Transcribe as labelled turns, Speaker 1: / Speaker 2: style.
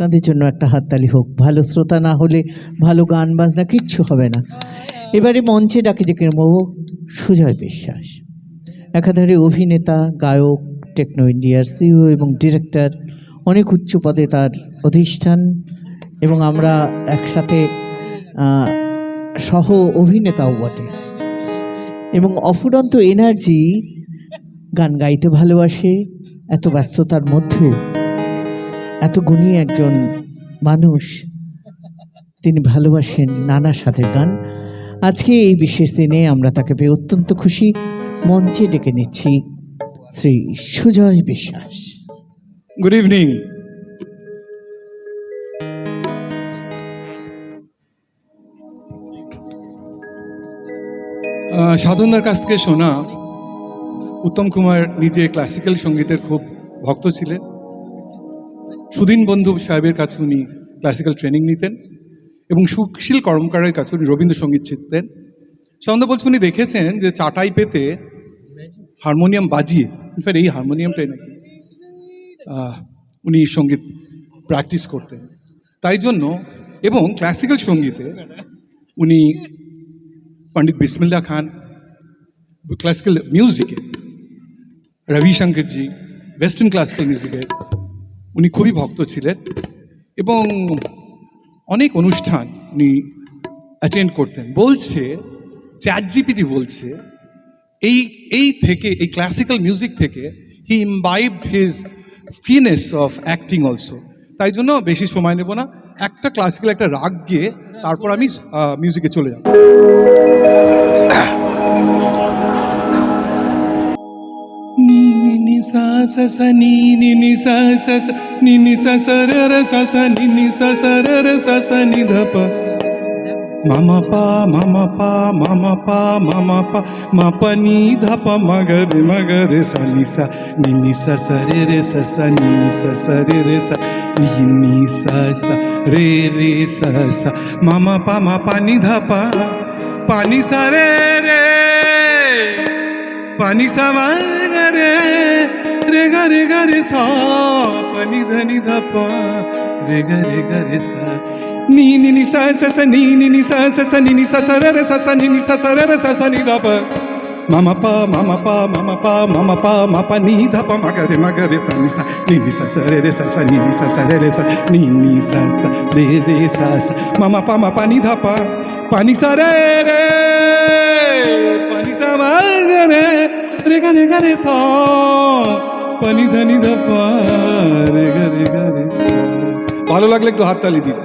Speaker 1: আপনাদের জন্য একটা হাততালি হোক। ভালো শ্রোতা না হলে ভালো গান, বাজনা কিচ্ছু হবে না। এবারে মঞ্চে ডাকে যে কেমব সুজয় বিশ্বাস। একাধারে অভিনেতা, গায়ক, টেকনো ইন্ডিয়ার সিইও এবং ডিরেক্টর, অনেক উচ্চ পদে তার অধিষ্ঠান এবং আমরা একসাথে সহ অভিনেতাও বটে। এবং অফুরন্ত এনার্জি গান গাইতে ভালোবাসে, এত ব্যস্ততার মধ্যেও। এত গুণী একজন মানুষ। তিনি ভালোবাসেন নানা স্বাদের গান। আজকে এই বিশেষ দিনে আমরা তাকে পেয়ে অত্যন্ত খুশি। মঞ্চে ডেকে নিচ্ছি শ্রী সুজয় বিশ্বাস।
Speaker 2: গুড ইভিনিং সাধনার কাছ থেকে শোনা উত্তম কুমার নিজে ক্লাসিক্যাল সঙ্গীতের খুব ভক্ত ছিলেন। সুদিন বন্ধু সাহেবের কাছে উনি ক্লাসিক্যাল ট্রেনিং নিতেন এবং সুশীল কর্মকারের কাছে উনি রবীন্দ্রসঙ্গীত শিখতেন। সন্ধ্যা বলছে, উনি দেখেছেন যে চাটাই পেতে হারমোনিয়াম বাজিয়ে ইনফ্যাক্ট এই হারমোনিয়ামটাই নাকি উনি সংগীত প্র্যাকটিস করতেন। তাই জন্য এবং ক্লাসিক্যাল সঙ্গীতে উনি পণ্ডিত বিসমিল্লা খান ক্লাসিক্যাল মিউজিকে রবিশঙ্করজি ওয়েস্টার্ন ক্লাসিক্যাল মিউজিকের উনি খুবই ভক্ত ছিলেন এবং অনেক অনুষ্ঠান উনি অ্যাটেন্ড করতেন। বলছে চ্যাট জিপিটি বলছে, এই এই থেকে, এই ক্লাসিক্যাল মিউজিক থেকে he imbibed his finesse of acting also তাই জন্য বেশি সময় নেব না, একটা ক্লাসিক্যাল একটা রাগ গিয়ে তারপর আমি মিউজিকে চলে যাব। সা সা সা নি নি নি সা সা সা নি নি সা সা রে রে সা সা নি নি সা সা রে রে সা সা নি ধ পা মামা পা মামা পা মামা পা মামা পা মা পা নি ধা পা মগর মগর সা নি সা নি নি সা সা রে রে সা সা নি নি সা সা রে রে সা নি নি সা সা রে রে সা সা মামা পা মা পা নি ধা পা পানি সা রে রে পানি সা মা গা রে রে গা রে গা রে সা পানি ধনি ধা পা রে গা রে গা রে সা নি নি নি সা সা সা নি নি নি সা সা সা নি নি সা সা রে রে সা সা নি নি সা সা রে রে সা সা নি ধা পা মামা পা মামা পা মামা পা মামা পা মা পা নি ধা পা মা গা রে মা গা রে পানি ধানি ধা পা রে গা রে গা রে ভালো লাগলে একটু হাততালি দিন